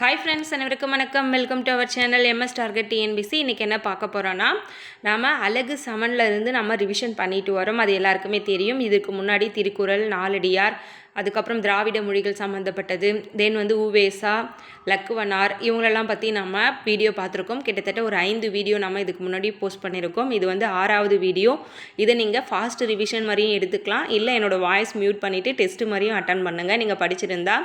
Hi friends அனைவருக்கும் வணக்கம். Welcome to our channel MS target TNPC இன்றைக்கி என்ன பார்க்க போகிறோன்னா நாம் அழகு சமனில் இருந்து நம்ம ரிவிஷன் பண்ணிட்டு வரோம். அது எல்லாருக்குமே தெரியும். இதுக்கு முன்னாடி திருக்குறள் நாலடியார் அதுக்கப்புறம் திராவிட மொழிகள் சம்மந்தப்பட்டது தென் வந்து உவேசா லக்குவனார் இவங்களெல்லாம் பற்றி நம்ம வீடியோ பார்த்துருக்கோம். கிட்டத்தட்ட ஒரு ஐந்து வீடியோ நம்ம இதுக்கு முன்னாடி போஸ்ட் பண்ணியிருக்கோம் இது வந்து ஆறாவது வீடியோ இதை நீங்கள் ஃபாஸ்ட் ரிவிஷன் மாதிரியும் எடுத்துக்கலாம். இல்லை என்னோடய வாய்ஸ் மியூட் பண்ணிவிட்டு டெஸ்ட் மாதிரியும் அட்டன் பண்ணுங்கள் நீங்கள் படிச்சிருந்தா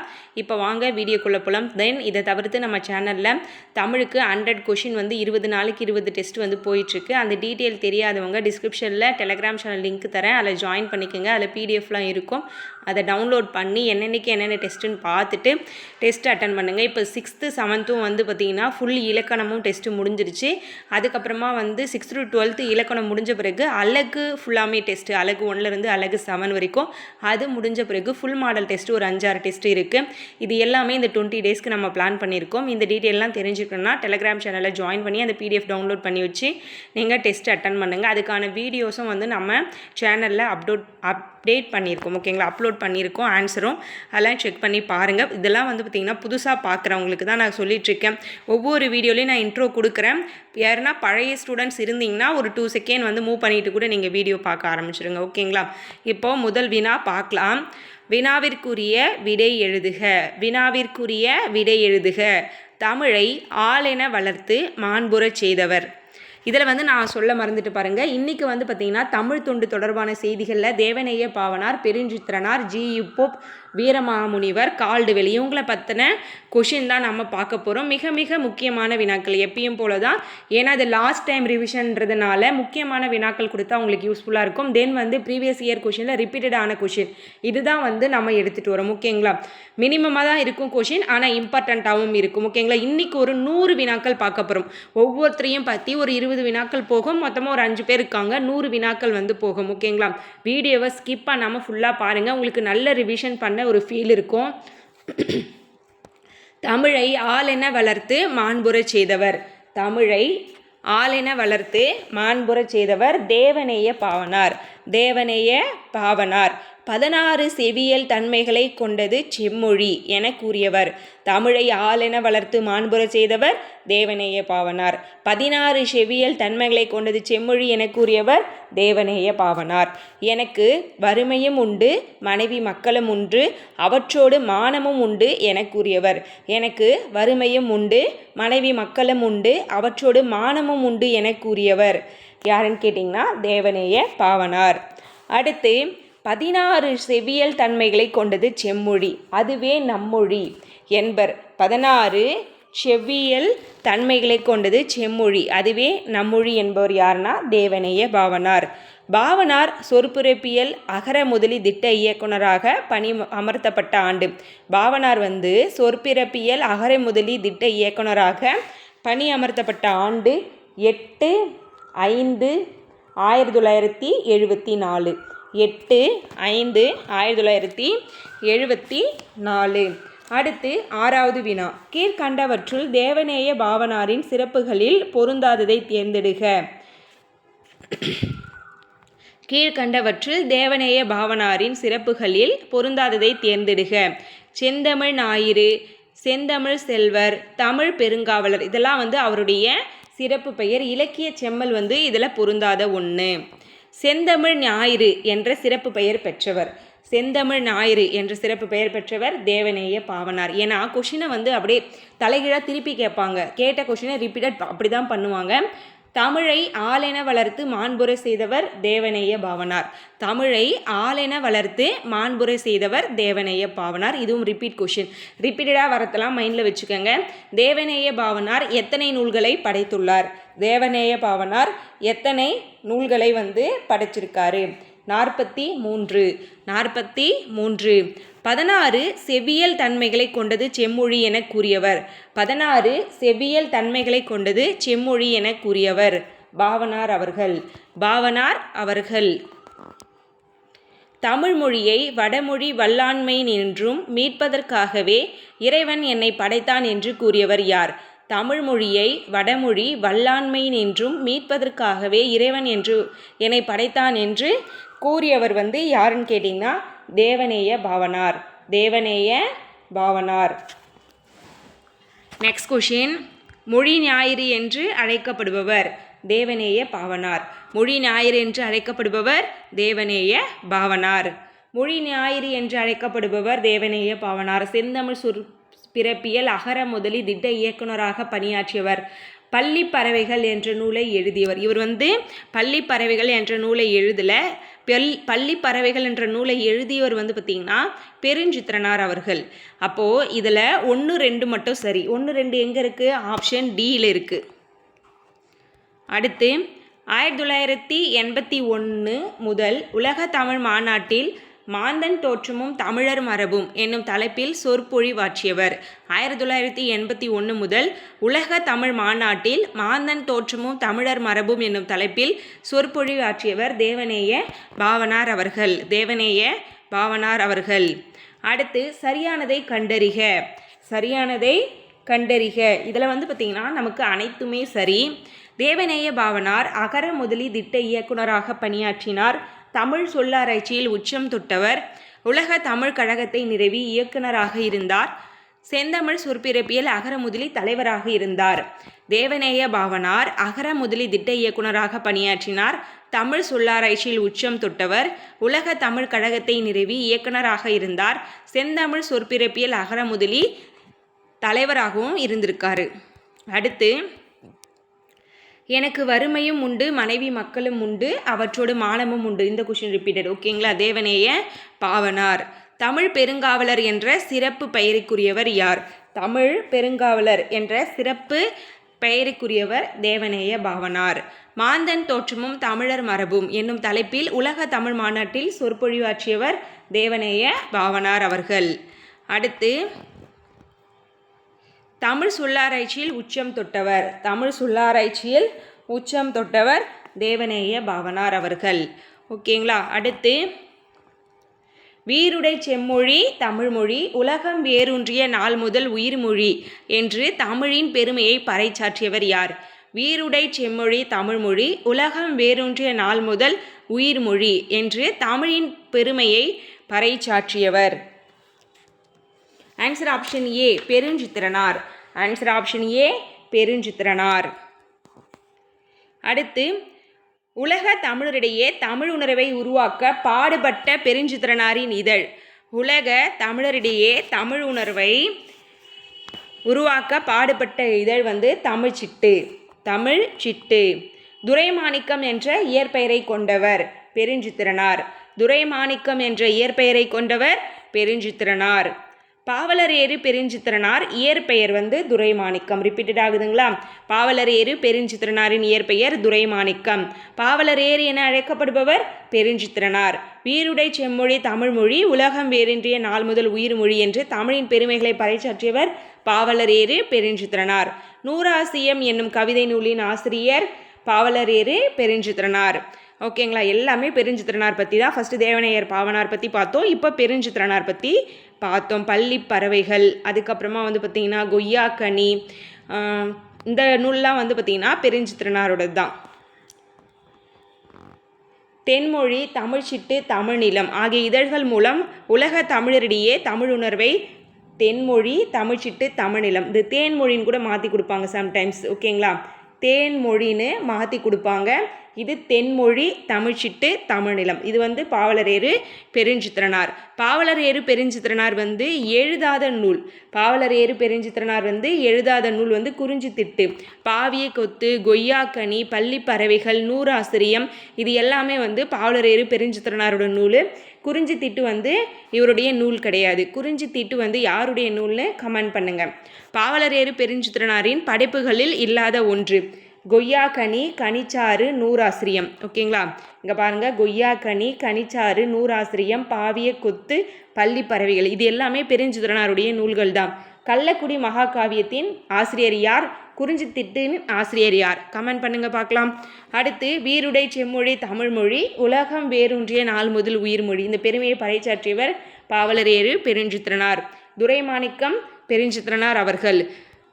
இப்போ வாங்க வீடியோக்குள்ளே போகலாம் தென் இதை தவிர்த்து நம்ம சேனலில் தமிழுக்கு ஹண்ட்ரட் கொஷின் வந்து இருபது நாளைக்கு இருபது டெஸ்ட் வந்து போயிட்டுருக்கு. அந்த டீட்டெயில் தெரியாதவங்க டிஸ்கிரிப்ஷனில் டெலகிராம் சேனல் லிங்க் தரேன். அதில் ஜாயின் பண்ணிக்கோங்க. அதில் பிடிஎஃப்லாம் இருக்கும். அதை டவுன்லோட் பண்ணி என்னென்னக்கு என்னென்ன டெஸ்ட்டுன்னு பார்த்துட்டு டெஸ்ட் அட்டன் பண்ணுங்கள் இப்போ சிக்ஸ்த்து செவன்த்தும் வந்து பார்த்திங்கன்னா ஃபுல் இலக்கணமும் டெஸ்ட்டு முடிஞ்சிருச்சு. அதுக்கப்புறமா வந்து சிக்ஸ்த் டு டுவெல்த்து இலக்கணம் முடிஞ்ச பிறகு அழகு ஃபுல்லாமே டெஸ்ட்டு அழகு ஒன்லேருந்து அழகு செவன் வரைக்கும் அது முடிஞ்ச பிறகு ஃபுல் மாடல் டெஸ்ட்டு ஒரு அஞ்சாறு டெஸ்ட் இருக்குது இது எல்லாமே இந்த டுவெண்ட்டி டேஸ்க்கு நம்ம பிளான் பண்ணியிருக்கோம். இந்த டீட்டெயிலாம் தெரிஞ்சுக்கணும்னா டெலகிராம் சேனலில் ஜாயின் பண்ணி அந்த பிடிஎஃப் டவுன்லோட் பண்ணி வச்சு நீங்கள் டெஸ்ட் அட்டன் பண்ணுங்கள் அதுக்கான வீடியோஸும் வந்து நம்ம சேனலில் அப்லோட் அப்டேட் பண்ணியிருக்கோம் ஓகேங்களா அப்லோட் பண்ணியிருக்கோம் ஆன்சரும். அதெல்லாம் செக் பண்ணி பாருங்கள் இதெல்லாம் வந்து பார்த்திங்கன்னா புதுசாக பார்க்குறவங்களுக்கு தான் நான் சொல்லிகிட்ருக்கேன் ஒவ்வொரு வீடியோலையும் நான் இன்ட்ரோ கொடுக்குறேன். யாருன்னா பழைய ஸ்டூடெண்ட்ஸ் இருந்தீங்கன்னா ஒரு டூ செகண்ட் வந்து மூவ் பண்ணிட்டு கூட நீங்கள் வீடியோ பார்க்க ஆரம்பிச்சிடுங்க ஓகேங்களா இப்போது முதல் வினா பார்க்கலாம். வினாவிற்குரிய விடை எழுதுக. வினாவிற்குரிய விடை எழுதுக. தமிழை ஆளென வளர்த்து மாண்புறச் செய்தவர். இதில் வந்து நான் சொல்ல மறந்துட்டு பாருங்கள் இன்றைக்கி வந்து பார்த்திங்கன்னா தமிழ் தொண்டு தொடர்பான செய்திகளில் Devaneya Pavanar Perunchithiranar G U Pope Veeramamunivar Caldwell. இவங்களை பற்றின கொஷின் தான் நம்ம பார்க்க போகிறோம் மிக மிக முக்கியமான வினாக்கள் எப்பயும் போல தான் ஏன்னா அது லாஸ்ட் டைம் ரிவிஷன்றதுனால முக்கியமான வினாக்கள் கொடுத்தா உங்களுக்கு யூஸ்ஃபுல்லாக இருக்கும். தென் வந்து ப்ரீவியஸ் இயர் கொஷினில் ரிப்பீட்டடான கொஷின் இதுதான் வந்து நம்ம எடுத்துகிட்டு வரோம். ஓகேங்களா? மினிமமாக தான் இருக்கும் கொஷின் ஆனால் இம்பார்ட்டண்ட்டாகவும் இருக்கும். ஓகேங்களா? இன்றைக்கி ஒரு நூறு வினாக்கள் பார்க்க போகிறோம் ஒவ்வொருத்தரையும் பற்றி ஒரு இருபது வினாக்கள் போகும். மொத்தமாக ஒரு அஞ்சு பேர் இருக்காங்க. நூறு வினாக்கள் வந்து போகும். ஓகேங்களா? வீடியோவை ஸ்கிப் பண்ணாமல் ஃபுல்லாக பாருங்கள் உங்களுக்கு நல்ல ரிவிஷன் பண்ண ஒரு ஃபீல் இருக்கும். தமிழை ஆளென வளர்த்து மாண்புறச் செய்தவர். தமிழை ஆளென வளர்த்து மாண்புறச் செய்தவர் தேவநேய பாவனார். தேவநேய பாவனார். பதினாறு செவியல் தன்மைகளை கொண்டது செம்மொழி என கூறியவர். தமிழை ஆளென வளர்த்து மாண்புற செய்தவர் தேவநேய பாவனார். பதினாறு செவியல் தன்மைகளை கொண்டது செம்மொழி என கூறியவர் தேவநேய பாவனார். எனக்கு வறுமையும் உண்டு மனைவி மக்களும் உண்டு அவற்றோடு மானமும் உண்டு என கூறியவர். எனக்கு வறுமையும் உண்டு மனைவி மக்களும் உண்டு அவற்றோடு மானமும் உண்டு என கூறியவர். யாருன்னு கேட்டிங்கன்னா தேவநேய பாவனார். அடுத்து பதினாறு செவியல் தன்மைகளை கொண்டது செம்மொழி. அதுவே நம்மொழி என்பர். பதினாறு செவ்வியல் தன்மைகளை கொண்டது செம்மொழி. அதுவே நம்மொழி என்பவர் யாருன்னா தேவனைய பாவனார். பாவனார் சொற்புறப்பியல் அகர முதலி திட்ட இயக்குனராக பணி அமர்த்தப்பட்ட ஆண்டு. பாவனார் வந்து சொற்பிறப்பியல் அகர முதலி திட்ட இயக்குனராக பணி அமர்த்தப்பட்ட ஆண்டு எட்டு ஐந்து ஆயிரத்தி தொள்ளாயிரத்தி எழுபத்தி நாலு. எட்டு ஐந்து ஆயிரத்தி தொள்ளாயிரத்தி எழுபத்தி நாலு. அடுத்து ஆறாவது வினா. கீழ்கண்டவற்றுள் தேவநேய பாவனாரின் சிறப்புகளில் பொருந்தாததை தேர்ந்தெடுக. கீழ்கண்டவற்றில் தேவநேய பாவனாரின் சிறப்புகளில் பொருந்தாததை தேர்ந்தெடுக. செந்தமிழ் ஞாயிறு செந்தமிழ் செல்வர் தமிழ் பெருங்காவலர் இதெல்லாம் வந்து அவருடைய சிறப்பு பெயர். இலக்கிய செம்மல் வந்து இதில் பொருந்தாத ஒன்று செந்தமிழ் ஞாயிறு என்ற சிறப்பு பெயர் பெற்றவர். செந்தமிழ் ஞாயிறு என்ற சிறப்பு பெயர் பெற்றவர் தேவநேய பாவனார். ஏன்னா கொஷினை வந்து அப்படியே தலைகீழாக திருப்பி கேட்பாங்க. கேட்ட கொஷினை ரிப்பீட்டட் அப்படி தான் பண்ணுவாங்க. தமிழை ஆளென வளர்த்து மாண்புரை செய்தவர் தேவநேய பாவனார். தமிழை ஆளென வளர்த்து மாண்புரை செய்தவர் தேவநேய பாவனார். இதுவும் ரிப்பீட் கொஷின் ரிப்பீட்டடாக வரத்தெல்லாம் மைண்டில் வச்சுக்கோங்க. தேவநேய பாவனார் எத்தனை நூல்களை படைத்துள்ளார்? தேவநேய பாவனார் எத்தனை நூல்களை வந்து படைச்சிருக்காரு? நாற்பத்தி மூன்று. நாற்பத்தி மூன்று. பதினாறு செவியல் தன்மைகளை கொண்டது செம்மொழி என கூறியவர். பதினாறு செவ்வியல் தன்மைகளை கொண்டது செம்மொழி என கூறியவர். பாவனார் அவர்கள். பாவனார் அவர்கள். தமிழ் மொழியை வடமொழி வல்லாண்மை என்றும் மீட்பதற்காகவே இறைவன் என்னை படைத்தான் என்று கூறியவர் யார்? தமிழ் மொழியை வடமொழி வல்லாண்மை என்றும் மீட்பதற்காகவே இறைவன் என்று என்னை படைத்தான் என்று கூறியவர் வந்து யாருன்னு கேட்டிங்கன்னா தேவநேய பாவனார். தேவநேய பாவனார். நெக்ஸ்ட் கொஷின் மொழி ஞாயிறு என்று அழைக்கப்படுபவர் தேவநேய பாவனார். மொழி ஞாயிறு என்று அழைக்கப்படுபவர் தேவநேய பாவனார். மொழி ஞாயிறு என்று அழைக்கப்படுபவர் தேவநேய பாவனார். செந்தமிழ் சுர் பிறப்பியல் அகர முதலி திட்ட இயக்குனராக பணியாற்றியவர். பள்ளி பறவைகள் என்ற நூலை எழுதியவர். இவர் வந்து பள்ளி பறவைகள் என்ற நூலை எழுதல. பெல் பள்ளி பறவைகள் என்ற நூலை எழுதியவர் வந்து பார்த்திங்கன்னா பெருஞ்சித்திரனார் அவர்கள். அப்போது இதில் ஒன்று ரெண்டு மட்டும் சரி. ஒன்று ரெண்டு எங்கே இருக்குது ஆப்ஷன் டியில் இருக்குது அடுத்து ஆயிரத்தி தொள்ளாயிரத்தி எண்பத்தி ஒன்று முதல் உலக தமிழ் மாநாட்டில் மாந்தன் தோற்றமும் தமிழர் மரபும் என்னும் தலைப்பில் சொற்பொழிவாற்றியவர் ஆயிரத்தி தொள்ளாயிரத்தி எண்பத்தி ஒன்று முதல் உலக தமிழ் மாநாட்டில் மாந்தன் தோற்றமும் தமிழர் மரபும் என்னும் தலைப்பில் சொற்பொழிவாற்றியவர் தேவநேய பாவனார் அவர்கள். தேவநேய பாவனார் அவர்கள். அடுத்து சரியானதை கண்டறிக. சரியானதை கண்டறிக. இதில் வந்து பார்த்திங்கன்னா நமக்கு அனைத்துமே சரி. தேவநேய பாவனார் அகர முதலி திட்ட இயக்குனராக பணியாற்றினார் தமிழ் சொல்லாராய்ச்சியில் உச்சம் தொட்டவர் உலக தமிழ் கழகத்தை நிறுவி இயக்குனராக இருந்தார். செந்தமிழ் சொற்பிறப்பியல் அகரமுதலி தலைவராக இருந்தார். தேவநேய பாவனார் அகரமுதலி திட்ட இயக்குனராக பணியாற்றினார். தமிழ் சொல்லாராய்ச்சியில் உச்சம் தொட்டவர் உலக தமிழ் கழகத்தை நிறுவி இயக்குனராக இருந்தார். செந்தமிழ் சொற்பிறப்பியல் அகரமுதலி தலைவராகவும் இருந்திருக்காரு. அடுத்து எனக்கு வறுமையும் உண்டு மனைவி மக்களும் உண்டு அவற்றோடு மானமும் உண்டு. இந்த கொஷின் ரிப்பீட்டட் ஓகேங்களா? தேவனேய பாவனார். தமிழ் பெருங்காவலர் என்ற சிறப்பு பெயருக்குரியவர் யார்? தமிழ் பெருங்காவலர் என்ற சிறப்பு பெயருக்குரியவர் தேவநேய பாவனார். மாந்தன் தோற்றமும் தமிழர் மரபும் என்னும் தலைப்பில் உலக தமிழ் மாநாட்டில் சொற்பொழிவாற்றியவர் தேவநேய பாவனார் அவர்கள். அடுத்து தமிழ் சொல்லாராய்ச்சியில் உச்சம் தொட்டவர். தமிழ் சொல்லாராய்ச்சியில் உச்சம் தொட்டவர் தேவநேய பாவனார் அவர்கள். ஓகேங்களா? அடுத்து வீருடை செம்மொழி தமிழ்மொழி உலகம் வேரூன்றிய நாள் முதல் உயிர்மொழி என்று தமிழின் பெருமையை பறைச்சாற்றியவர் யார்? வீருடை செம்மொழி தமிழ்மொழி உலகம் வேரூன்றிய நாள் முதல் உயிர்மொழி என்று தமிழின் பெருமையை பறைச்சாற்றியவர் answer option A Perunchithiranar. Answer option A Perunchithiranar. அடுத்து உலக தமிழரிடையே தமிழ் உணர்வை உருவாக்க பாடுபட்ட பெருஞ்சித்திரனாரின் இதழ். உலக தமிழரிடையே தமிழ் உணர்வை உருவாக்க பாடுபட்ட இதழ் வந்து தமிழ் சிட்டு. தமிழ் சிட்டு. துரைமாணிக்கம் என்ற இயற்பெயரை கொண்டவர் பெருஞ்சித்திரனார். துரைமாணிக்கம் என்ற இயற்பெயரை கொண்டவர் பெருஞ்சித்திரனார். பாவலர் ஏறு பெருஞ்சித்திரனார் இயற்பெயர் வந்து துரைமாணிக்கம். ரிப்பீட்டட் ஆகுதுங்களா? பாவலர் ஏறு பெருஞ்சித்திரனாரின் இயற்பெயர் துரைமாணிக்கம். பாவலரேறு என அழைக்கப்படுபவர் பெருஞ்சித்திரனார். வீருடை செம்மொழி தமிழ்மொழி உலகம் வேறின்றிய நாள் முதல் உயிர் மொழி என்று தமிழின் பெருமைகளை பறைச்சாற்றியவர் பாவலர் ஏறு பெருஞ்சித்திரனார். நூறாசியம் என்னும் கவிதை நூலின் ஆசிரியர் பாவலரேறு பெருஞ்சித்திரனார். ஓகேங்களா? எல்லாமே பெருஞ்சித்திரனார் பற்றி தான். ஃபஸ்ட்டு தேவனையர் பாவனார் பற்றி பார்த்தோம். இப்போ பெருஞ்சித்திரனார் பற்றி பார்த்தோம். பள்ளி பறவைகள் அதுக்கப்புறமா வந்து பார்த்திங்கன்னா கொய்யாக்கனி இந்த நூல்லாம் வந்து பார்த்திங்கன்னா பெருஞ்சித்திரனாரோடது தான் தென்மொழி தமிழ்ச்சிட்டு தமிழ்நிலம் ஆகிய இதழ்கள் மூலம் உலக தமிழரிடையே தமிழ் உணர்வை தென்மொழி தமிழ்ச்சிட்டு தமிழ்நிலம் இது தேன்மொழின்னு கூட மாற்றி கொடுப்பாங்க சம்டைம்ஸ் ஓகேங்களா? தேன்மொழின்னு மாற்றி கொடுப்பாங்க. இது தென்மொழி தமிழ்ச்சிட்டு தமிழ்நிலம். இது வந்து பாவலரேறு பெருஞ்சித்திரனார். பாவலரேறு பெருஞ்சித்திரனார் வந்து எழுதாத நூல். பாவலரேறு பெருஞ்சித்திரனார் வந்து எழுதாத நூல் வந்து குறிஞ்சி திட்டு பாவிய கொத்து கொய்யாக்கனி பள்ளி பறவைகள் நூறாசிரியம் இது எல்லாமே வந்து பாவலரேறு பெருஞ்சித்திரனாரோட நூல். குறிஞ்சி திட்டு வந்து இவருடைய நூல் கிடையாது. குறிஞ்சி திட்டு வந்து யாருடைய நூல்னு கமெண்ட் பண்ணுங்கள் பாவலரேறு பெருஞ்சித்திரனாரின் படைப்புகளில் இல்லாத ஒன்று. கொய்யா கனி கனிச்சாறு நூறாசிரியம். ஓகேங்களா? இங்கே பாருங்கள் கொய்யா கனி கனிச்சாறு நூறாசிரியம் பாவிய கொத்து பள்ளி பறவைகள். இது எல்லாமே பெருஞ்சித்திரனாருடைய நூல்கள் தான் கள்ளக்குடி மகாகாவியத்தின் ஆசிரியர் யார்? குறிஞ்சித்திட்டின் ஆசிரியர் யார்? கமெண்ட் பண்ணுங்க பார்க்கலாம். அடுத்து வீருடை செம்மொழி தமிழ்மொழி உலகம் வேரூன்றிய நாள் முதல் உயிர்மொழி இந்த பெருமையை பறைச்சாற்றியவர் பாவலரேறு பெருஞ்சித்திரனார். துரைமாணிக்கம் பெருஞ்சித்திரனார் அவர்கள்.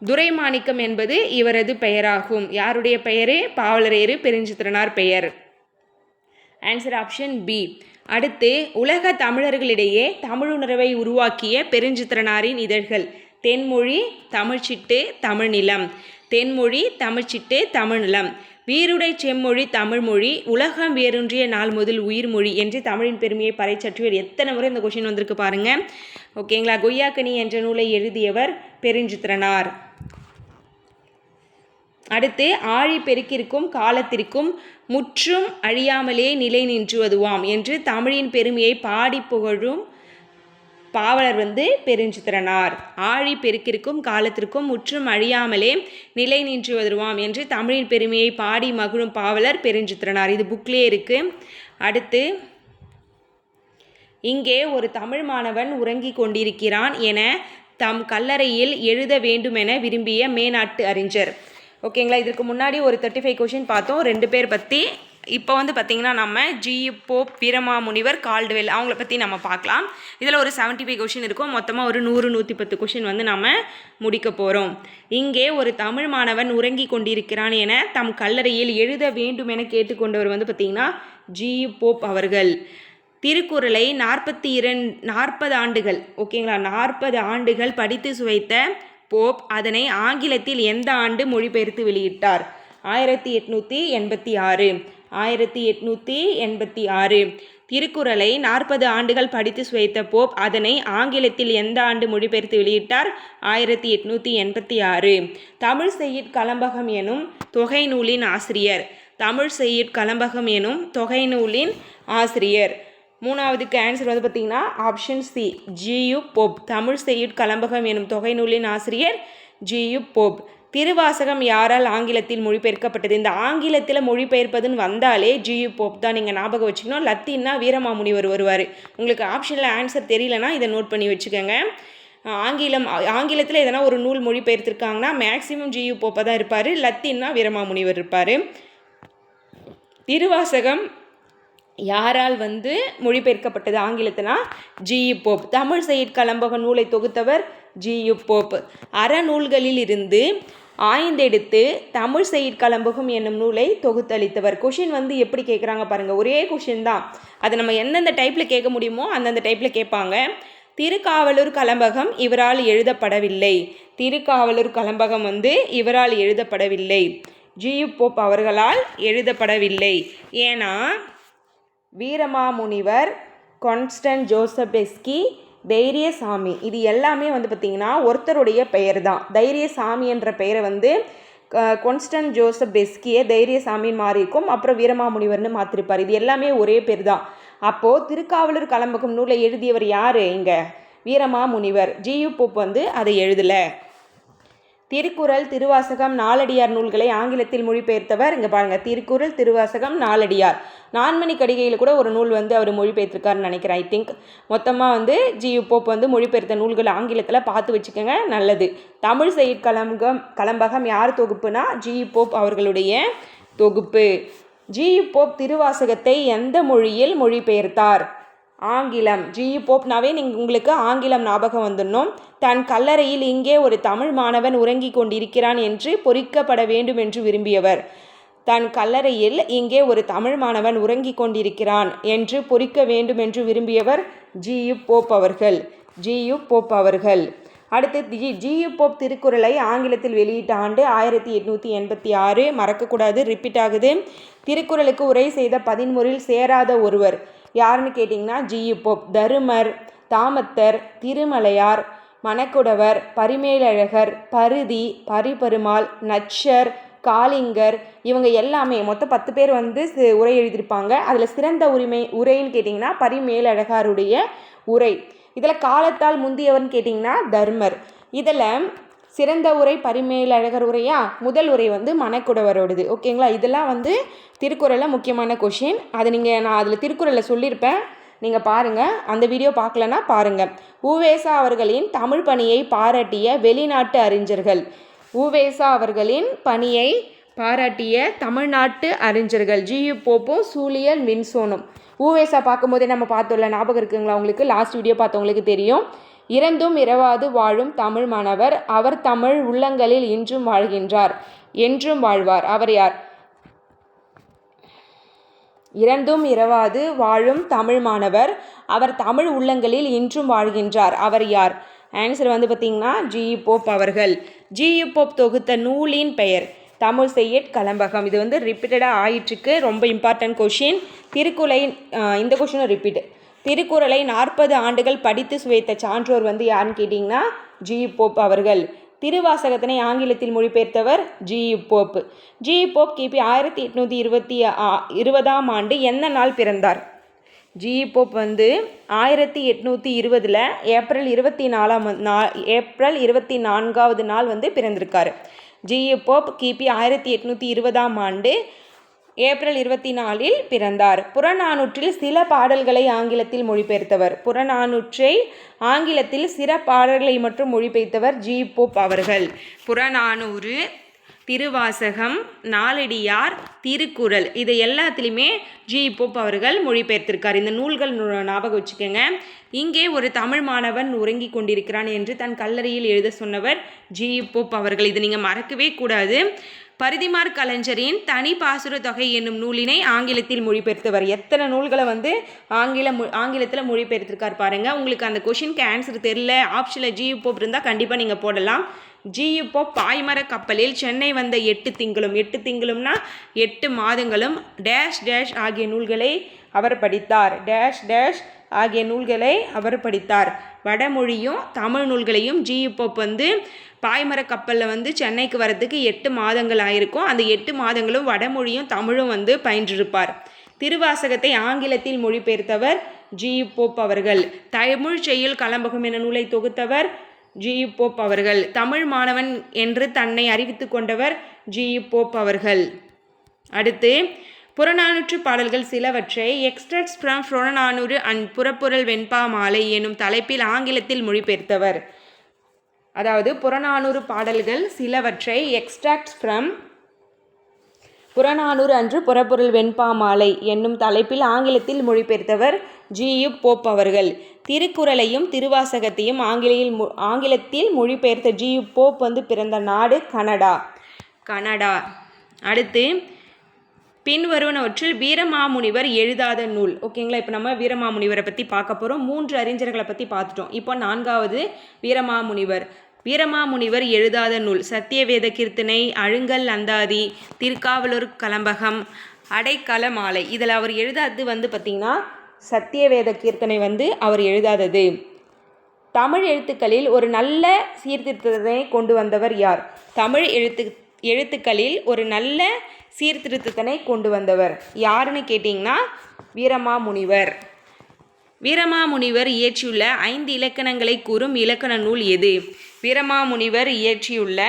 துரைமாணிக்கம் என்பது இவரது பெயராகும். யாருடைய பெயரே? பாவலரேறு பெருஞ்சித்திரனார் பெயர். ஆன்சர் ஆப்ஷன் பி அடுத்து உலக தமிழர்களிடையே தமிழுணர்வை உருவாக்கிய பெருஞ்சித்திரனாரின் இதழ்கள். தென்மொழி தமிழ்ச்சிட்டு தமிழ்நிலம். தென்மொழி தமிழ்ச்சிட்டு தமிழ்நிலம். வீருடை செம்மொழி தமிழ்மொழி உலகம் வேரூன்றிய நாள் முதல் உயிர்மொழி என்று தமிழின் பெருமையை பறைச்சற்றுவர் எத்தனை முறை இந்த கொஷின் வந்திருக்கு பாருங்க. ஓகேங்களா? கொய்யாக்கனி என்ற நூலை எழுதியவர் பெருஞ்சித்திரனார். அடுத்து ஆழி பெருக்கிற்கும் காலத்திற்கும் முற்றும் அழியாமலே நிலை நின்றுவதுவாம் என்று தமிழின் பெருமையை பாடி புகழும் பாவலர் வந்து பெருஞ்சித்திரனார். ஆழி பெருக்கிற்கும் காலத்திற்கும் முற்றும் அழியாமலே நிலை நின்று வருவாம் என்று தமிழின் பெருமையை பாடி மகிழும் பாவலர் பெருஞ்சித்திரனார். இது புக்லேயே இருக்குது அடுத்து இங்கே ஒரு தமிழ் மாணவன் உறங்கிக் கொண்டிருக்கிறான் என தம் கல்லறையில் எழுத வேண்டுமென விரும்பிய மேநாட்டு அறிஞர். ஓகேங்களா? இதற்கு முன்னாடி ஒரு தேர்ட்டி ஃபைவ் கொஷின் பார்த்தோம். ரெண்டு பேர் பற்றி இப்போ வந்து பார்த்திங்கன்னா நம்ம ஜி போப் வீரமாமுனிவர் கால்டுவெல் அவங்கள பற்றி நம்ம பார்க்கலாம். இதில் ஒரு செவன்ட்டி ஃபைவ் கொஷின் இருக்கும். மொத்தமாக ஒரு நூறு நூற்றி பத்து கொஷின் வந்து நம்ம முடிக்க போகிறோம் இங்கே ஒரு தமிழ் மாணவன் உறங்கி கொண்டிருக்கிறான் என தம் கல்லறையில் எழுத வேண்டும் என கேட்டுக்கொண்டவர் வந்து பார்த்திங்கன்னா ஜி போப் அவர்கள். திருக்குறளை நாற்பத்தி இரண்டு நாற்பது ஆண்டுகள் ஓகேங்களா? நாற்பது ஆண்டுகள் படித்து சுவைத்த போப் அதனை ஆங்கிலத்தில் எந்த ஆண்டு மொழிபெயர்த்து வெளியிட்டார்? ஆயிரத்தி எட்நூற்றி எண்பத்தி ஆறு. ஆயிரத்தி எட்நூற்றி எண்பத்தி ஆறு. திருக்குறளை நாற்பது ஆண்டுகள் படித்து சுவைத்த போப் அதனை ஆங்கிலத்தில் எந்த ஆண்டு மொழிபெயர்த்து வெளியிட்டார்? ஆயிரத்தி எட்நூற்றி எண்பத்தி ஆறு. தமிழ் செய்யுட் கலம்பகம் எனும் தொகை நூலின் ஆசிரியர். தமிழ் செய்யுட் கலம்பகம் எனும் தொகை நூலின் ஆசிரியர். மூணாவதுக்கு ஆன்சர் வந்து பார்த்தீங்கன்னா option C G U Pope. Tamil செய்யுட் கலம்பகம் எனும் தொகை நூலின் ஆசிரியர் ஜியு போப். திருவாசகம் யாரால் ஆங்கிலத்தில் மொழிபெயர்க்கப்பட்டது? இந்த ஆங்கிலத்தில் மொழிபெயர்ப்பதுன்னு வந்தாலே ஜியு போப் தான் நீங்கள் ஞாபகம் வச்சுக்கணும். லத்தீன்னா வீரமாமுனிவர் வருவார். உங்களுக்கு ஆப்ஷனில் ஆன்சர் தெரியலனா இதை நோட் பண்ணி வச்சுக்கோங்க. ஆங்கிலம் ஆங்கிலத்தில் எதனா ஒரு நூல் மொழிபெயர்த்திருக்காங்கன்னா மேக்ஸிமம் ஜியு போப்பை தான் இருப்பார். லத்தீன்னா வீரமாமுனிவர் இருப்பார். திருவாசகம் யாரால் வந்து மொழிபெயர்க்கப்பட்டது ஆங்கிலத்தினா ஜியு போப் தமிழ் செய்யுட் கலம்பக நூலை தொகுத்தவர் ஜியு போப் அறநூல்களில் இருந்து ஆய்ந்தெடுத்து தமிழ் செய்யுட் கலம்பகம் என்னும் நூலை தொகுத்தளித்தவர். கொஷின் வந்து எப்படி கேட்குறாங்க பாருங்கள் ஒரே கொஷின் தான். அதை நம்ம எந்தெந்த டைப்பில் கேட்க முடியுமோ அந்தந்த டைப்பில் கேட்பாங்க. திருக்காவலூர் கலம்பகம் இவரால் எழுதப்படவில்லை. திருக்காவலூர் கலம்பகம் வந்து இவரால் எழுதப்படவில்லை. ஜியு போப் அவர்களால் எழுதப்படவில்லை. ஏன்னா வீரமாமுனிவர் கான்ஸ்டன்ட் ஜோசபெஸ்கி தைரியசாமி. இது எல்லாமே வந்து பார்த்திங்கன்னா ஒருத்தருடைய பெயர் தான் தைரியசாமி என்ற பெயரை வந்து கொன்ஸ்டன்ட் ஜோசப் பெஸ்கியை தைரியசாமின்னு மாறியிருக்கும். அப்புறம் வீரமாமுனிவர்னு மாற்றிருப்பார் இது எல்லாமே ஒரே பேர் தான் அப்போது திருக்காவலூர் கலம்பகம் நூலை எழுதியவர் யார் இங்கே? வீரமாமுனிவர். ஜியு போப் வந்து அதை எழுதலை. திருக்குறள் திருவாசகம் நாலடியார் நூல்களை ஆங்கிலத்தில் மொழிபெயர்த்தவர். இங்கே பாருங்கள் திருக்குறள் திருவாசகம் நாலடியார். நான்மணி கடிகையில் கூட ஒரு நூல் வந்து அவர் மொழிபெயர்த்திருக்காருன்னு நினைக்கிறேன் ஐ திங்க் மொத்தமாக வந்து ஜி போப் வந்து மொழிபெயர்த்த நூல்கள் ஆங்கிலத்தில் பார்த்து வச்சுக்கோங்க நல்லது. தமிழ் செய்யுட் கலம்பகம் கலம்பகம் யார் தொகுப்புனா ஜி போப் அவர்களுடைய தொகுப்பு. ஜி போப் திருவாசகத்தை எந்த மொழியில் மொழிபெயர்த்தார்? ஆங்கிலம். ஜிஇ போப்னாவே நீங்கள் உங்களுக்கு ஆங்கிலம் ஞாபகம் வந்துடணும். தன் கல்லறையில் இங்கே ஒரு தமிழ் மாணவன் உறங்கி கொண்டிருக்கிறான் என்று பொறிக்கப்பட வேண்டும் என்று விரும்பியவர். தன் கல்லறையில் இங்கே ஒரு தமிழ் மாணவன் உறங்கி கொண்டிருக்கிறான் என்று பொறிக்க வேண்டும் என்று விரும்பியவர் ஜியு போப் அவர்கள். ஜியு போப் அவர்கள். அடுத்து ஜி. ஜியு போப் திருக்குறளை ஆங்கிலத்தில் வெளியிட்ட ஆண்டு ஆயிரத்தி எட்நூற்றி எண்பத்தி ஆறு. மறக்கக்கூடாது ரிப்பீட் ஆகுது. திருக்குறளுக்கு உரை செய்த பதின்முறையில் சேராத ஒருவர். யாருன்னு கேட்டிங்கன்னா G U Pope Dharumar Thamathar Thirumalaiyar Manakkudavar Parimelazhagar Paruthi Pariperumal Nachar Kalingar இவங்க எல்லாமே மொத்தம் பத்து பேர் வந்து உரை எழுதியிருப்பாங்க. அதில் சிறந்த உரிமை உரைன்னு கேட்டிங்கன்னா பரிமேலழகாருடைய உரை. இதில் காலத்தால் முந்தியவர்னு கேட்டிங்கன்னா தர்மர். இதில் சிறந்த உரை பரிமேலழகர் உரையா? முதல் உரை வந்து மணக்குடவரோடது. ஓகேங்களா? இதெல்லாம் வந்து திருக்குறளில் முக்கியமான கொஷின் அதை நீங்கள் நான் அதில் திருக்குறளில் சொல்லியிருப்பேன் நீங்கள் பாருங்கள் அந்த வீடியோ பார்க்கலன்னா பாருங்கள் ஊவேசா அவர்களின் தமிழ் பணியை பாராட்டிய வெளிநாட்டு அறிஞர்கள். ஊவேசா அவர்களின் பணியை பாராட்டிய தமிழ்நாட்டு அறிஞர்கள். ஜியு போப்பும் சூழியல் மின்சோனும். ஊவேசா பார்க்கும்போதே நம்ம பார்த்தோம்ல ஞாபகம் இருக்குங்களா? உங்களுக்கு லாஸ்ட் வீடியோ பார்த்தவங்களுக்கு தெரியும். இறந்தும் இரவாது வாழும் தமிழ் மாணவர். அவர் தமிழ் உள்ளங்களில் இன்றும் வாழ்கின்றார் என்றும் வாழ்வார். அவர் யார்? இறந்தும் இரவாது வாழும் தமிழ் மாணவர். அவர் தமிழ் உள்ளங்களில் இன்றும் வாழ்கின்றார். அவர் யார்? ஆன்சர் வந்து பார்த்திங்கன்னா ஜிஇ போப் அவர்கள். ஜிஇ போப் தொகுத்த நூலின் பெயர் தமிழ் செய்யட் கலம்பகம். இது வந்து ரிப்பீட்டடாக ஆயிட்டுருக்கு. ரொம்ப இம்பார்ட்டன்ட் கொஷின் திருக்குலை இந்த கொஷினும் ரிப்பீட் திருக்குறளை நாற்பது ஆண்டுகள் படித்து சுவைத்த சான்றோர் வந்து யாருன்னு கேட்டிங்கன்னா ஜி போப் அவர்கள். திருவாசகத்தினை ஆங்கிலத்தில் மொழிபெயர்த்தவர் ஜி போப். ஜி போப் கிபி ஆயிரத்தி எட்நூற்றி இருபத்தி இருபதாம் ஆண்டு எந்த நாள் பிறந்தார்? ஜி போப் வந்து ஆயிரத்தி எட்நூற்றி இருபதில் ஏப்ரல் இருபத்தி நாலாம் நா ஏப்ரல் இருபத்தி நான்காவது நாள் வந்து பிறந்திருக்காரு. ஜி போப் கிபி ஆயிரத்தி எட்நூற்றி இருபதாம் ஆண்டு ஏப்ரல் இருபத்தி நாலில் பிறந்தார். புறநானூற்றில் சில பாடல்களை ஆங்கிலத்தில் மொழிபெயர்த்தவர். புறநானூற்றை ஆங்கிலத்தில் சில பாடல்களை மட்டும் மொழிபெயர்த்தவர் ஜி. போப் அவர்கள். புறநானூறு திருவாசகம் நாலடியார் திருக்குறள் இதை எல்லாத்துலேயுமே ஜி. போப் அவர்கள் மொழிபெயர்த்திருக்கார். இந்த நூல்கள் ஞாபகம் வச்சுக்கோங்க. இங்கே ஒரு தமிழ் மாணவன் உறங்கிக் கொண்டிருக்கிறான் என்று தன் கல்லறையில் எழுத சொன்னவர் ஜி. போப் அவர்கள். இது நீங்கள் மறக்கவே கூடாது. பரிதிமார் கலைஞரின் தனி பாசுர தொகை என்னும் நூலினை ஆங்கிலத்தில் மொழிபெயர்த்தவர். எத்தனை நூல்களை வந்து ஆங்கில மொ ஆங்கிலத்தில் மொழிபெயர்த்திருக்கார் பாருங்க. உங்களுக்கு அந்த கொஷினுக்கு ஆன்சர் தெரில ஆப்ஷனில் ஜி போப் இருந்தால் கண்டிப்பாக நீங்கள் போடலாம். ஜி பாய்மர கப்பலில் சென்னை வந்த எட்டு திங்களும். எட்டு திங்களும்னா எட்டு மாதங்களும். டேஷ் டேஷ் ஆகிய நூல்களை அவர் படித்தார். டேஷ் டேஷ் ஆகிய நூல்களை அவர் படித்தார். வடமொழியும் தமிழ் நூல்களையும் ஜி வந்து பாய்மர கப்பலில் வந்து சென்னைக்கு வரதுக்கு எட்டு மாதங்கள் ஆயிருக்கும் அந்த எட்டு மாதங்களும் வடமொழியும் தமிழும் வந்து பயின்றிருப்பார். திருவாசகத்தை ஆங்கிலத்தில் மொழிபெயர்த்தவர் ஜி. போப் அவர்கள். தமிழ் செய்யுள் கலம்பகம் என நூலை தொகுத்தவர் ஜி. போப் அவர்கள். தமிழ் மாணவன் என்று தன்னை அறிவித்து கொண்டவர் ஜி. போப் அவர்கள். அடுத்து புறநானூற்று பாடல்கள் சிலவற்றை எக்ஸ்ட்ரக்ட்ஸ் ஃப்ரம் புறநானூறு அண்ட் புறப்பொருள் வெண்பா மாலை எனும் தலைப்பில் ஆங்கிலத்தில் மொழிபெயர்த்தவர். அதாவது புறநானூறு பாடல்கள் சிலவற்றை எக்ஸ்ட்ராக்ட் ஃப்ரம் புறநானூறு அன்று புறப்பொருள் வெண்பா மாலை என்னும் தலைப்பில் ஆங்கிலத்தில் மொழிபெயர்த்தவர் ஜி. யு. போப் அவர்கள். திருக்குறளையும் திருவாசகத்தையும் ஆங்கிலையில் ஆங்கிலத்தில் மொழிபெயர்த்த ஜி. யு. போப் வந்து பிறந்த நாடு கனடா. கனடா. அடுத்து பின்வருவனவற்றில் வீரமாமுனிவர் எழுதாத நூல். ஓகேங்களா? இப்போ நம்ம வீரமாமுனிவரை பற்றி பார்க்க போகிறோம் மூன்று அறிஞர்களை பற்றி பார்த்துட்டோம். இப்போ நான்காவது வீரமாமுனிவர். வீரமாமுனிவர் எழுதாத நூல். சத்தியவேத கீர்த்தனை அழுங்கல் அந்தாதி திருக்காவலூர் கலம்பகம் அடைக்கல மாலை. இதில் அவர் எழுதாதது வந்து பார்த்திங்கன்னா சத்தியவேத கீர்த்தனை வந்து அவர் எழுதாதது. தமிழ் எழுத்துக்களில் ஒரு நல்ல சீர்திருத்தத்தை கொண்டு வந்தவர் யார்? தமிழ் எழுத்து எழுத்துக்களில் ஒரு நல்ல சீர்திருத்தத்தினை கொண்டு வந்தவர். யாருன்னு கேட்டிங்கன்னா வீரமாமுனிவர். வீரமாமுனிவர் இயற்றியுள்ள ஐந்து இலக்கணங்களை கூறும் இலக்கண நூல் எது? வீரமாமுனிவர் இயற்றியுள்ள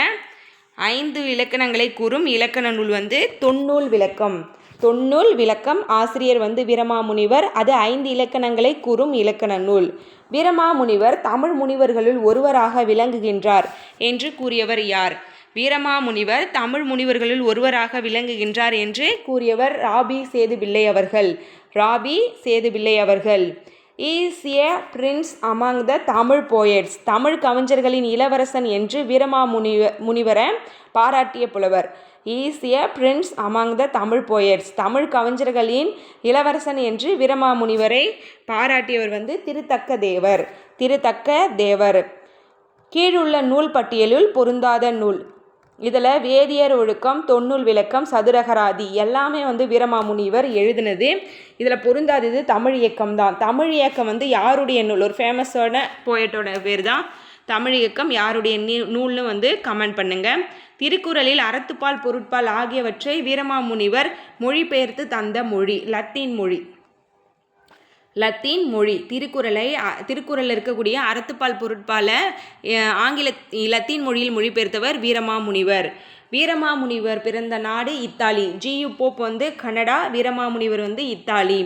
ஐந்து இலக்கணங்களை கூறும் இலக்கண நூல் வந்து தொன்னூல் விளக்கம். தொன்னூல் விளக்கம் ஆசிரியர் வந்து வீரமாமுனிவர். அது ஐந்து இலக்கணங்களை கூறும் இலக்கண நூல். வீரமாமுனிவர் தமிழ் முனிவர்களுள் ஒருவராக விளங்குகின்றார் என்று கூறியவர் யார்? வீரமாமுனிவர் தமிழ் முனிவர்களுள் ஒருவராக விளங்குகின்றார் என்று கூறியவர் ராபி சேதுபிள்ளை அவர்கள். ராபி சேதுபிள்ளை அவர்கள். Is a prince among the Tamil poets Tamil கவிஞர்களின் இளவரசன் என்று வீரமாமுனிவ முனிவரை பாராட்டிய புலவர். Is a prince among the Tamil poets Tamil கவிஞர்களின் இளவரசன் என்று வீரமாமுனிவரை பாராட்டியவர் வந்து திருத்தக்க தேவர். திருத்தக்க தேவர். கீழுள்ள நூல் பட்டியலில் பொருந்தாத நூல். இதில் வேதியர் ஒழுக்கம் தொன்னூல் விளக்கம் சதுரகராதி எல்லாமே வந்து வீரமாமுனிவர் எழுதினது. இதில் பொருந்தாதது தமிழ் இயக்கம் தான். தமிழ் இயக்கம் வந்து யாருடைய நூல்? ஒரு ஃபேமஸான போயட்டோட பேர் தான். தமிழ் இயக்கம் யாருடைய நூல்னு வந்து கமெண்ட் பண்ணுங்க. திருக்குறளில் அறத்துப்பால் பொருட்பால் ஆகியவற்றை வீரமாமுனிவர் மொழிபெயர்த்து தந்த மொழி லத்தீன் மொழி. லத்தீன் மொழி. திருக்குறளை திருக்குறளில் இருக்கக்கூடிய அறத்துப்பால் பொருட்பால ஆங்கில லத்தீன் மொழியில் மொழிபெயர்த்தவர் வீரமாமுனிவர். வீரமாமுனிவர் பிறந்த நாடு இத்தாலி. ஜியு போப் வந்து கனடா வீரமாமுனிவர் வந்து இத்தாலி.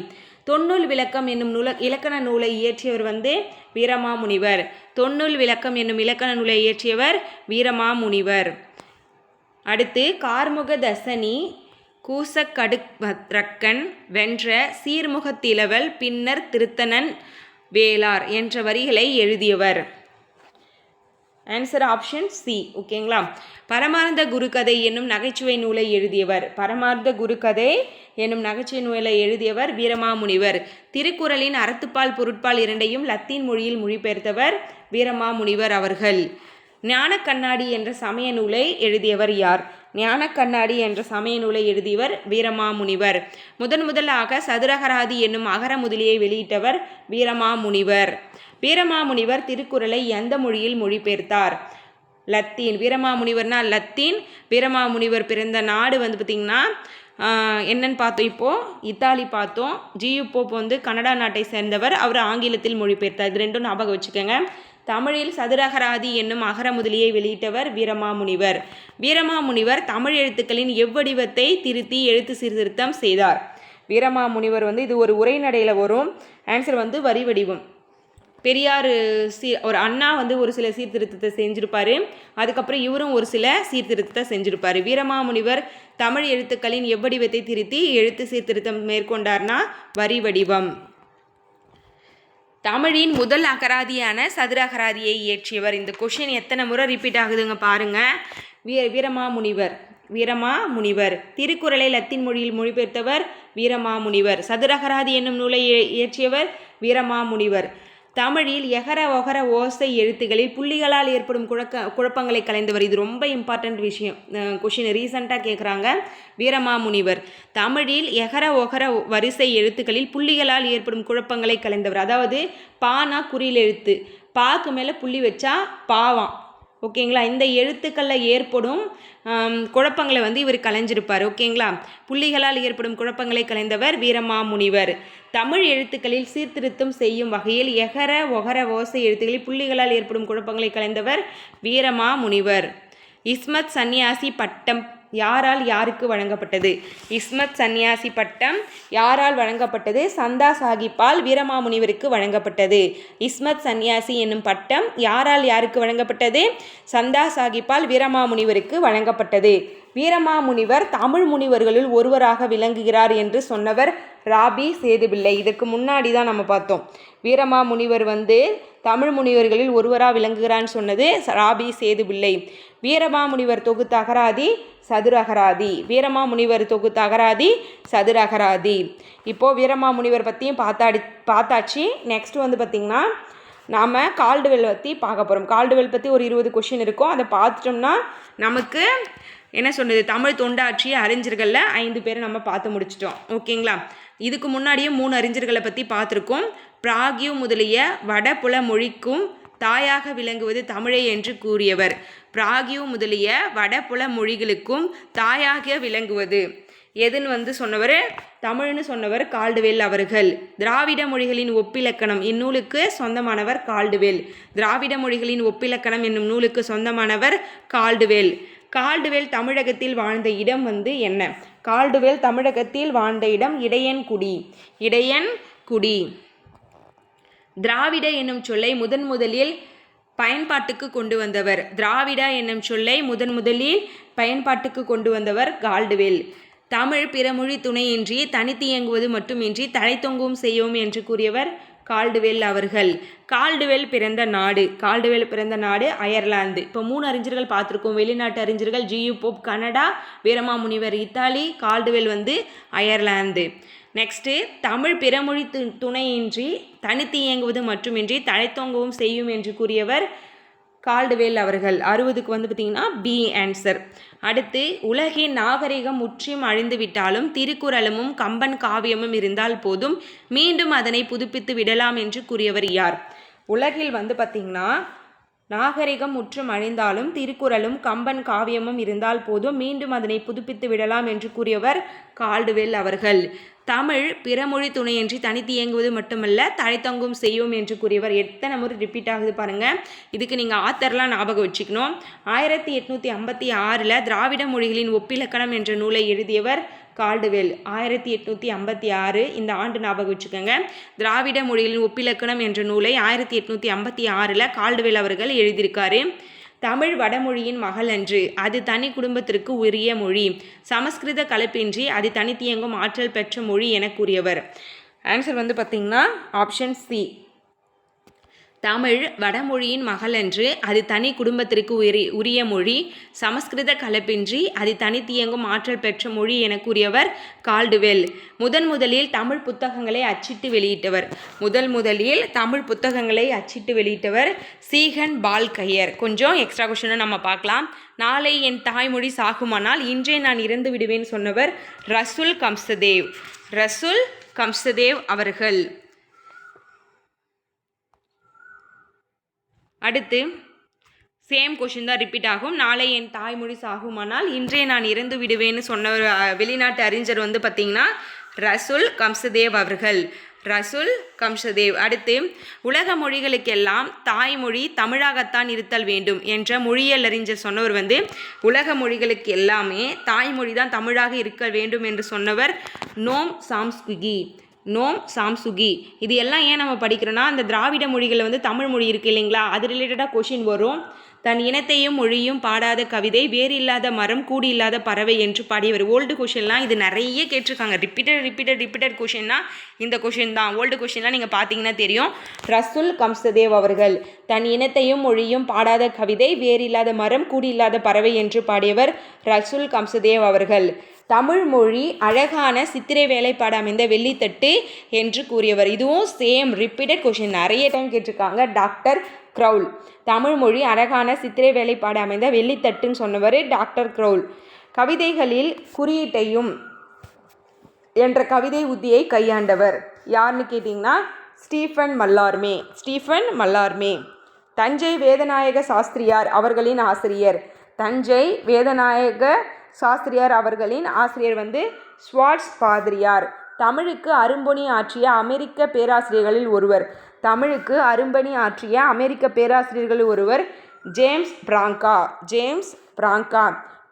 தொன்னூல் விளக்கம் என்னும் நூல இலக்கண நூலை இயற்றியவர் வந்து வீரமாமுனிவர். தொன்னூல் விளக்கம் என்னும் இலக்கண நூலை இயற்றியவர் வீரமாமுனிவர். அடுத்து கார்முக தசனி கூசக்கடுரக்கன் வென்ற சீர்முகத்திலவல் பின்னர் திருத்தனன் வேளார் என்ற வரிகளை எழுதியவர். ஆன்சர் ஆப்ஷன் சி ஓகேங்களா? பரமார்ந்த குருகதை என்னும் நகைச்சுவை நூலை எழுதியவர். பரமார்ந்த குருகதை என்னும் நகைச்சுவை நூலை எழுதியவர் வீரமாமுனிவர். திருக்குறளின் அறத்துப்பால் பொருட்பால் இரண்டையும் லத்தீன் மொழியில் மொழிபெயர்த்தவர் வீரமாமுனிவர் அவர்கள். ஞான கண்ணாடி என்ற சமய நூலை எழுதியவர் யார்? ஞான கண்ணாடி என்ற சமய நூலை எழுதியவர் வீரமாமுனிவர். முதன் முதலாக சதுரகராதி என்னும் அகர முதலியை வெளியிட்டவர் வீரமாமுனிவர். வீரமாமுனிவர் திருக்குறளை எந்த மொழியில் மொழிபெயர்த்தார்? லத்தீன். வீரமாமுனிவர்னா லத்தீன். வீரமாமுனிவர் பிறந்த நாடு வந்து பார்த்திங்கன்னா என்னன்னு பார்த்தோம் இப்போது இத்தாலி பார்த்தோம். ஜியு போப் வந்து கனடா நாட்டை சேர்ந்தவர். அவர் ஆங்கிலத்தில் மொழிபெயர்த்தார். இது ரெண்டும் ஞாபகம் வச்சுக்கோங்க. தமிழில் சதுரகராதி என்னும் அகர முதலியை வெளியிட்டவர் வீரமாமுனிவர். வீரமாமுனிவர் தமிழ் எழுத்துக்களின் எவ்வடிவத்தை திருத்தி எழுத்து சீர்திருத்தம் செய்தார். வீரமாமுனிவர் வந்து இது ஒரு உரைநடையில் வரும். ஆன்சர் வந்து வரி வடிவம். பெரியார் சீ ஒரு அண்ணா வந்து ஒரு சில சீர்திருத்தத்தை செஞ்சுருப்பாரு. அதுக்கப்புறம் இவரும் ஒரு சில சீர்திருத்தத்தை செஞ்சுருப்பார். வீரமாமுனிவர் தமிழ் எழுத்துக்களின் எவ்வடிவத்தை திருத்தி எழுத்து சீர்திருத்தம் மேற்கொண்டார்னா வரி வடிவம். தமிழின் முதல் அகராதியான சதுர அகராதியை இயற்றியவர். இந்த கொஷின் எத்தனை முறை ரிப்பீட் ஆகுதுங்க பாருங்கள் வீர வீரமாமுனிவர். வீரமாமுனிவர். திருக்குறளை லத்தீன் மொழியில் மொழிபெயர்த்தவர் வீரமாமுனிவர். சதுரகராதி என்னும் நூலை இயற்றியவர் வீரமாமுனிவர். தமிழில் எகர ஒகர ஓசை எழுத்துக்களில் புள்ளிகளால் ஏற்படும் குழக்க குழப்பங்களை கலைந்தவர். இது ரொம்ப இம்பார்ட்டண்ட் விஷயம். கொஷின் ரீசண்டாக கேட்குறாங்க வீரமாமுனிவர். தமிழில் எகர ஒகர வரிசை எழுத்துக்களில் புள்ளிகளால் ஏற்படும் குழப்பங்களை கலைந்தவர். அதாவது பானா குறில் எழுத்து பாக்கு மேலே புள்ளி வச்சா பாவாம் ஓகேங்களா? இந்த எழுத்துக்களில் ஏற்படும் குழப்பங்களை வந்து இவர் கலைஞ்சிருப்பார். ஓகேங்களா? புள்ளிகளால் ஏற்படும் குழப்பங்களை கலைந்தவர் வீரமாமுனிவர். தமிழ் எழுத்துக்களில் சீர்திருத்தம் செய்யும் வகையில் எகர ஒகர ஓசை எழுத்துக்களில் புள்ளிகளால் ஏற்படும் குழப்பங்களை கலைந்தவர் வீரமாமுனிவர். இஸ்மத் சந்நியாசி பட்டம் யாரால் யாருக்கு வழங்கப்பட்டது? இஸ்மத் சன்னியாசி பட்டம் யாரால் வழங்கப்பட்டது? சந்தா சாஹிப்பால் வீரமாமுனிவருக்கு வழங்கப்பட்டது. இஸ்மத் சன்னியாசி என்னும் பட்டம் யாரால் யாருக்கு வழங்கப்பட்டது? சந்தா சாஹிப்பால் வீரமாமுனிவருக்கு வழங்கப்பட்டது. வீரமாமுனிவர் தமிழ் முனிவர்களுள் ஒருவராக விளங்குகிறார் என்று சொன்னவர் ராபி சேதுபிள்ளை. இதுக்கு முன்னாடி தான் நம்ம பார்த்தோம். வீரமாமுனிவர் வந்து தமிழ் முனிவர்களில் ஒருவராக விளங்குகிறான்னு சொன்னது ராபி சேதுபிள்ளை. வீரமாமுனிவர் தொகுத்த அகராதி சதுரகராதி. வீரமாமுனிவர் தொகுத்த அகராதி சதுரகராதி. இப்போது வீரமாமுனிவர் பற்றியும் பார்த்தாடி பார்த்தாச்சு. நெக்ஸ்ட் வந்து பார்த்திங்கன்னா நாம் கால்டுவெல் பற்றி பார்க்க போகிறோம் கால்டுவெல் பற்றி ஒரு இருபது கொஷின் இருக்கும். அதை பார்த்துட்டோம்னா நமக்கு என்ன சொல்வது தமிழ் தொண்டாற்றிய அறிஞர்களில் ஐந்து பேரை நம்ம பார்த்து முடிச்சிட்டோம். ஓகேங்களா? இதுக்கு முன்னாடியே மூணு அறிஞர்களை பற்றி பார்த்துருக்கோம். பிராகியு முதலிய வடபுல மொழிக்கும் தாயாக விளங்குவது தமிழே என்று கூறியவர். பிராகியு முதலிய வடபுல மொழிகளுக்கும் தாயாக விளங்குவது எதுன்னு வந்து சொன்னவர்? தமிழ்னு சொன்னவர் கால்டுவேல் அவர்கள். திராவிட மொழிகளின் ஒப்பிலக்கணம் இந்நூலுக்கு சொந்தமானவர் கால்டுவேல். திராவிட மொழிகளின் ஒப்பிலக்கணம் என்னும் நூலுக்கு சொந்தமானவர் கால்டுவேல். கால்டுவேல் தமிழகத்தில் வாழ்ந்த இடம் வந்து என்ன? கால்டுவேல் தமிழகத்தில் வாழ்ந்த இடம் இடையன்குடி இடையன்குடி திராவிட என்னும் சொல்லை முதன் முதலில் பயன்பாட்டுக்கு கொண்டு வந்தவர். திராவிட என்னும் சொல்லை முதன் முதலில் பயன்பாட்டுக்கு கொண்டு வந்தவர் கால்டுவேல். தமிழ் பிறமொழி துணையின்றி தனித்து இயங்குவது மட்டுமின்றி தலைத்தொங்கவும் செய்யும் என்று கூறியவர் கால்டுவெல் அவர்கள். கால்டுவெல் பிறந்த நாடு. கால்டுவெல் பிறந்த நாடு அயர்லாந்து. இப்போ மூணு அறிஞர்கள் பார்த்துருக்கோம். வெளிநாட்டு அறிஞர்கள் G U Pope Canada Veeramamunivar Italy Caldwell வந்து அயர்லாந்து. நெக்ஸ்ட்டு தமிழ் பிறமொழி து துணையின்றி தனித்து இயங்குவது மட்டுமின்றி தலைத்தொங்கவும் செய்யும் என்று கூறியவர் கால்டுவேல் அவர்கள். அறுபதுக்கு வந்து பார்த்திங்கன்னா பி ஆன்சர் அடுத்து உலகின் நாகரிகம் முற்றிலும் அழிந்துவிட்டாலும் திருக்குறளமும் கம்பன் காவியமும் இருந்தால் போதும் மீண்டும் அதனை புதுப்பித்து விடலாம் என்று கூறியவர் யார்? உலகில் வந்து பார்த்திங்கன்னா நாகரிகம் முற்றும் அழிந்தாலும் திருக்குறளும் கம்பன் காவியமும் இருந்தால் போதும் மீண்டும் அதனை புதுப்பித்து விடலாம் என்று கூறியவர் கால்டுவெல் அவர்கள். தமிழ் பிறமொழி துணையின்றி தனித்து இயங்குவது மட்டுமல்ல தழைத்தங்கும் செய்யும் என்று கூறியவர். எத்தனை முறை ரிப்பீட் ஆகுது பாருங்கள் இதுக்கு நீங்கள் ஆத்தர்லாம் ஞாபகம் வச்சுக்கணும். ஆயிரத்தி எட்நூற்றி ஐம்பத்தி ஆறில் திராவிட மொழிகளின் ஒப்பிலக்கணம் என்ற நூலை எழுதியவர் கால்டுவெல் ஆயிரத்தி எட்நூற்றி ஐம்பத்தி ஆறு. இந்த ஆண்டு ஞாபகம் வச்சுக்கோங்க. திராவிட மொழிகளின் ஒப்பிலக்கணம் என்ற நூலை ஆயிரத்தி எட்நூற்றி ஐம்பத்தி ஆறில் கால்டுவெல் அவர்கள் எழுதியிருக்காரு. தமிழ் வடமொழியின் மகள் அன்று. அது தனி குடும்பத்திற்கு உரிய மொழி. சமஸ்கிருத கலப்பின்றி அது தனித்தியங்கும் ஆற்றல் பெற்ற மொழி என கூறியவர். ஆன்சர் வந்து பார்த்திங்கன்னா ஆப்ஷன் சி தமிழ் வடமொழியின் மகளன்று அது தனி குடும்பத்திற்கு உரி உரிய மொழி. சமஸ்கிருத கலப்பின்றி அது தனித்தியங்கும் ஆற்றல் பெற்ற மொழி என கூறியவர் கால்டுவெல். முதன் முதலில் தமிழ் புத்தகங்களை அச்சிட்டு வெளியிட்டவர். முதல் முதலில் தமிழ் புத்தகங்களை அச்சிட்டு வெளியிட்டவர் சீகன் பால்கையர். கொஞ்சம் எக்ஸ்ட்ரா கொஷனும் நம்ம பார்க்கலாம். நாளை என் தாய்மொழி சாகுமானால் இன்றே நான் இறந்து விடுவேன் சொன்னவர் ரசுல் கம்சதேவ். ரசுல் கம்சதேவ் அவர்கள். அடுத்து சேம் கொஷின் தான் ரிப்பீட் ஆகும். நாளை என் தாய்மொழி சாகுமானால் இன்றே நான் இறந்து விடுவேன்னு சொன்ன வெளிநாட்டு அறிஞர் வந்து பார்த்திங்கன்னா ரசுல் கம்சதேவ் அவர்கள். ரசுல் கம்சதேவ். அடுத்து உலக மொழிகளுக்கெல்லாம் தாய்மொழி தமிழாகத்தான் இருத்தல் வேண்டும் என்ற மொழியியல் அறிஞர் சொன்னவர் வந்து உலக மொழிகளுக்கு எல்லாமே தாய்மொழி தான் தமிழாக இருக்க வேண்டும் என்று சொன்னவர் நோம் சாம்ஸ்குகி. நோம் சாம்சுகி. இது எல்லாம் ஏன் நம்ம படிக்கிறோன்னா அந்த திராவிட மொழிகளில் வந்து தமிழ் மொழி இருக்குது இல்லைங்களா? அது ரிலேட்டடாக கொஷின் வரும். தன் இனத்தையும் மொழியும் பாடாத கவிதை வேறு இல்லாத மரம் கூடி இல்லாத பறவை என்று பாடியவர் ஓல்டு கொஷின்லாம் இது நிறைய கேட்டிருக்காங்க. ரிப்பீட்டட் ரிப்பீட்டட் ரிப்பீட்டட் கொஷின்னா இந்த கொஷின் தான். ஓல்டு கொஷின்லாம் நீங்கள் பார்த்தீங்கன்னா தெரியும். ரசுல் கம்சதேவ் அவர்கள் தன் இனத்தையும் மொழியும் பாடாத கவிதை வேறு இல்லாத மரம் கூடி இல்லாத பறவை என்று பாடியவர் ரசுல் கம்சதேவ் அவர்கள். தமிழ் மொழி அழகான சித்திரை வேலைப்பாடு அமைந்த வெள்ளித்தட்டு என்று கூறியவர். இதுவும் சேம் ரிப்பீட்டட் கொஷின் நிறைய டைம் கேட்டிருக்காங்க. டாக்டர் க்ரௌல் தமிழ் மொழி அழகான சித்திரை வேலைப்பாடு அமைந்த வெள்ளித்தட்டுன்னு சொன்னவர் டாக்டர் க்ரௌல் கவிதைகளில் குறியீட்டையும் என்ற கவிதை உத்தியை கையாண்டவர். யாருன்னு கேட்டிங்கன்னா Stephane Mallarme. Stephane Mallarme. Thanjai Vedanayaga Sastriyar அவர்களின் ஆசிரியர். தஞ்சை வேதநாயக சாஸ்திரியார் அவர்களின் ஆசிரியர் வந்து ஸ்வாட்ஸ் பாதிரியார். தமிழுக்கு அரும்பொனி ஆற்றிய அமெரிக்க பேராசிரியர்களில் ஒருவர். தமிழுக்கு அரும்பணி ஆற்றிய அமெரிக்க பேராசிரியர்களில் ஒருவர் ஜேம்ஸ் பிராங்கா. ஜேம்ஸ் பிராங்கா.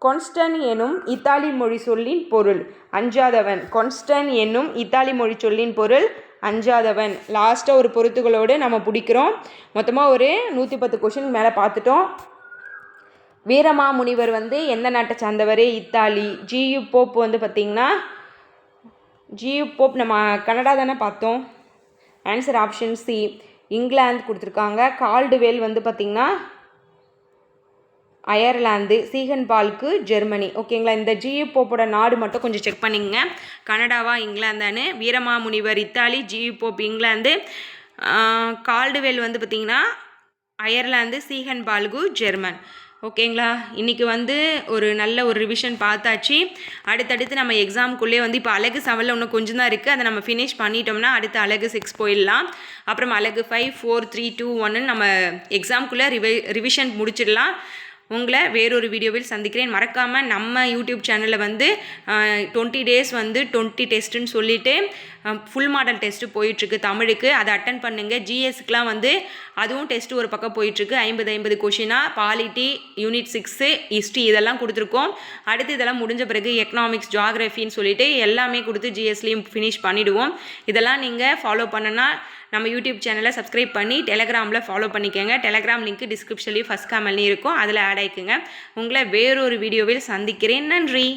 கொன்ஸ்டன் எனும் இத்தாலி மொழி சொல்லின் பொருள். அஞ்சாதவன். கொன்ஸ்டன் என்னும் இத்தாலி மொழி சொல்லின் பொருள். அஞ்சாதவன். லாஸ்ட்டாக ஒரு பொருத்துகளோடு நம்ம பிடிக்கிறோம். மொத்தமாக ஒரு நூற்றி பத்து கொஷின் மேலே பார்த்துட்டோம். வீரமாமுனிவர் வந்து எந்த நாட்டை சார்ந்தவர்? இத்தாலி. ஜியு போப் வந்து பார்த்திங்கன்னா ஜியு போப் நம்ம கனடா தானே பார்த்தோம். ஆன்சர் ஆப்ஷன் சி இங்கிலாந்து கொடுத்துருக்காங்க. கால்டுவேல் வந்து பார்த்திங்கன்னா அயர்லாந்து சீகன் பால்கு ஜெர்மனி ஓகேங்களா இந்த ஜியு போப்போட நாடு மட்டும் கொஞ்சம் செக் பண்ணிக்கங்க. கனடாவா இங்கிலாந்தான்னு. Veeramamunivar Italy G U Pope England. Caldwell வந்து பார்த்திங்கன்னா அயர்லாந்து சீகன் பால்கு ஜெர்மன். ஓகேங்களா? இன்றைக்கி வந்து ஒரு நல்ல ஒரு ரிவிஷன் பார்த்தாச்சு. அடுத்தடுத்து நம்ம எக்ஸாமுக்குள்ளே வந்து இப்போ அழகு செவனில் இன்னும் கொஞ்சம் தான் இருக்குது அதை நம்ம ஃபினிஷ் பண்ணிட்டோம்னா அடுத்து அழகு சிக்ஸ் போயிடலாம். அப்புறம் அழகு ஃபைவ் ஃபோர் த்ரீ டூ ஒன்னு நம்ம எக்ஸாமுக்குள்ளே ரிவை ரிவிஷன் முடிச்சிடலாம். உங்களை வேறொரு வீடியோவில் சந்திக்கிறேன். மறக்காமல் நம்ம யூடியூப் சேனலில் வந்து டுவெண்ட்டி டேஸ் வந்து டுவெண்ட்டி டெஸ்ட்டுன்னு சொல்லிவிட்டு ஃபுல் மாடல் டெஸ்ட்டு போயிட்டுருக்கு தமிழுக்கு. அதை அட்டன் பண்ணுங்கள் ஜிஎஸ்க்குலாம் வந்து அதுவும் டெஸ்ட்டு ஒரு பக்கம் போயிட்டுருக்கு. ஐம்பது ஐம்பது கொஷினாக பாலிட்டி யூனிட் சிக்ஸு ஹிஸ்ட்ரி இதெல்லாம் கொடுத்துருக்கோம். அடுத்து இதெல்லாம் முடிஞ்ச பிறகு எக்கனாமிக்ஸ் ஜியாகிரஃபின்னு சொல்லிட்டு எல்லாமே கொடுத்து ஜிஎஸ்லேயும் ஃபினிஷ் பண்ணிவிடுவோம் இதெல்லாம் நீங்கள் ஃபாலோ பண்ணனா நம்ம யூடியூப் சேனலை சப்ஸ்கிரைப் பண்ணி டெலகிராமில் ஃபாலோ பண்ணிக்கோங்க. டெலகிராம் லிங்க் டிஸ்கிரிப்ஷன்லேயும் ஃபஸ்ட் கமெண்ட்லேயும் இருக்கும். அதில் ஆட் ஆயிக்குங்க. உங்களை வேறொரு வீடியோவில் சந்திக்கிறேன். நன்றி.